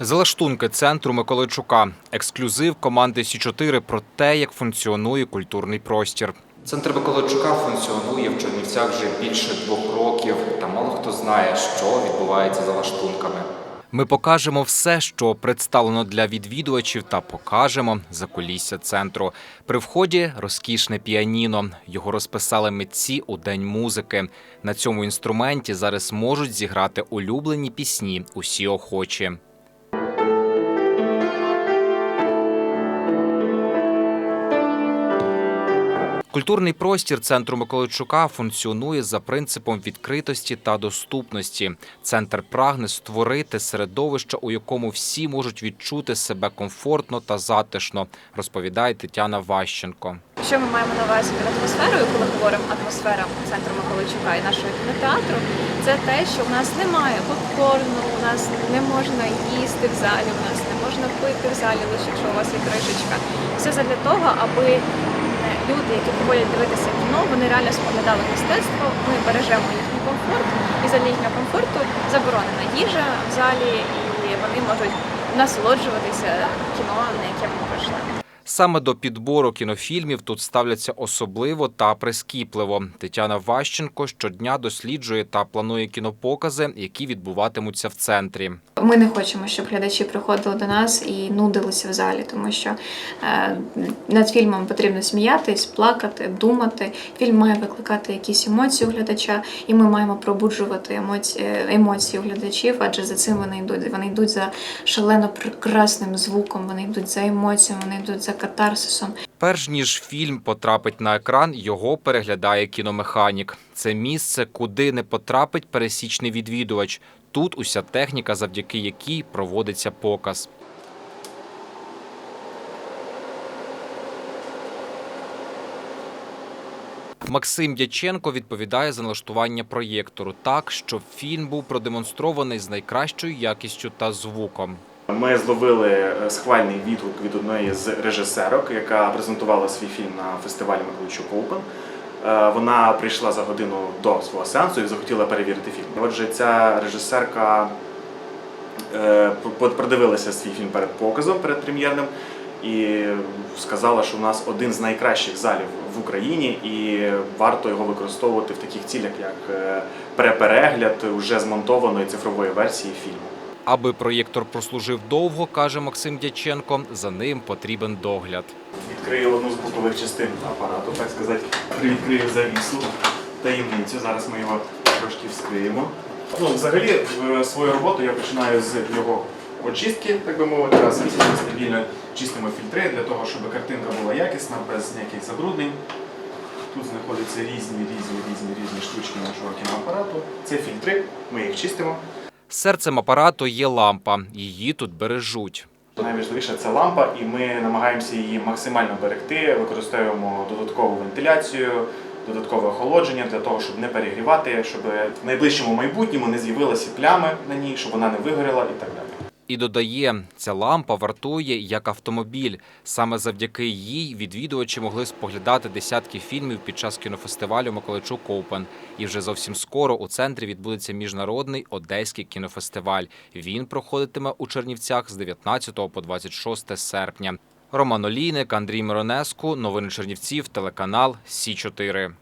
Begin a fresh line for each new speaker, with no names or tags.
Залаштунки центру Миколайчука. Ексклюзив команди Сі 4 про те, як функціонує культурний простір. Центр Миколайчука функціонує в Чернівцях вже більше двох років, та мало хто знає, що відбувається за лаштунками. Ми покажемо все, що представлено для відвідувачів, та покажемо закулісся центру. При вході розкішне піаніно. Його розписали митці у день музики. На цьому інструменті зараз можуть зіграти улюблені пісні усі охочі. Культурний простір центру Миколайчука функціонує за принципом відкритості та доступності. Центр прагне створити середовище, у якому всі можуть відчути себе комфортно та затишно, розповідає Тетяна Ващенко.
Що ми маємо на увазі під атмосферою, коли говоримо атмосфера центру Миколайчука і нашого кінотеатру, це те, що в нас немає попкорну, у нас не можна їсти в залі, у нас не можна пити в залі, лише якщо у вас є кришечка. Все задля того, аби люди, які приходять дивитися кіно, вони реально споглядали мистецтво. Ми бережемо їхній комфорт, і за їхнього комфорту заборонена їжа в залі, і вони можуть насолоджуватися кіно, на яке ми прийшли.
Саме до підбору кінофільмів тут ставляться особливо та прискіпливо. Тетяна Ващенко щодня досліджує та планує кінопокази, які відбуватимуться в центрі.
Ми не хочемо, щоб глядачі приходили до нас і нудилися в залі, тому що е, над фільмом потрібно сміятись, плакати, думати. Фільм має викликати якісь емоції у глядача, і ми маємо пробуджувати емоції, у глядачів, адже за цим вони йдуть. Вони йдуть за шалено прекрасним звуком, вони йдуть за емоціями, вони йдуть за катарсисом.
Перш ніж фільм потрапить на екран, його переглядає кіномеханік. Це місце, куди не потрапить пересічний відвідувач. Тут уся техніка, завдяки якій проводиться показ. Максим Дяченко відповідає за налаштування проєктору так, щоб фільм був продемонстрований з найкращою якістю та звуком.
Ми зловили е, схвальний відгук від одної з режисерок, яка презентувала свій фільм на фестивалі Миколайчук Open. Е, Вона прийшла за годину до свого сеансу і захотіла перевірити фільм. Отже, ця режисерка е, продивилася свій фільм перед показом, перед прем'єрним, і сказала, що у нас один з найкращих залів в Україні, і варто його використовувати в таких цілях, як переперегляд уже змонтованої цифрової версії фільму.
Аби проєктор прослужив довго, каже Максим Дяченко, за ним потрібен догляд.
Відкрию одну з бокових частин апарату, так сказати, привідкрию завісу, таємницю. Зараз ми його трошки вскриємо. Ну, взагалі, свою роботу я починаю з його очистки, так би мовити, раз ми стабільно чистимо фільтри для того, щоб картинка була якісна, без ніяких забруднень. Тут знаходяться різні, різні, різні, різні штучки нашого кіноапарату. Це фільтри, ми їх чистимо.
Серцем апарату є лампа. Її тут бережуть.
Найважливіше це лампа, і ми намагаємося її максимально берегти. Використовуємо додаткову вентиляцію, додаткове охолодження для того, щоб не перегрівати, щоб в найближчому майбутньому не з'явилися плями на ній, щоб вона не вигоріла і так далі.
І додає, ця лампа вартує як автомобіль. Саме завдяки їй відвідувачі могли споглядати десятки фільмів під час кінофестивалю Миколайчук Оупен. І вже зовсім скоро у центрі відбудеться міжнародний одеський кінофестиваль. Він проходитиме у Чернівцях з 19 по 26 серпня. Роман Олійник, Андрій Миронеску. Новини Чернівців, телеканал Сі 4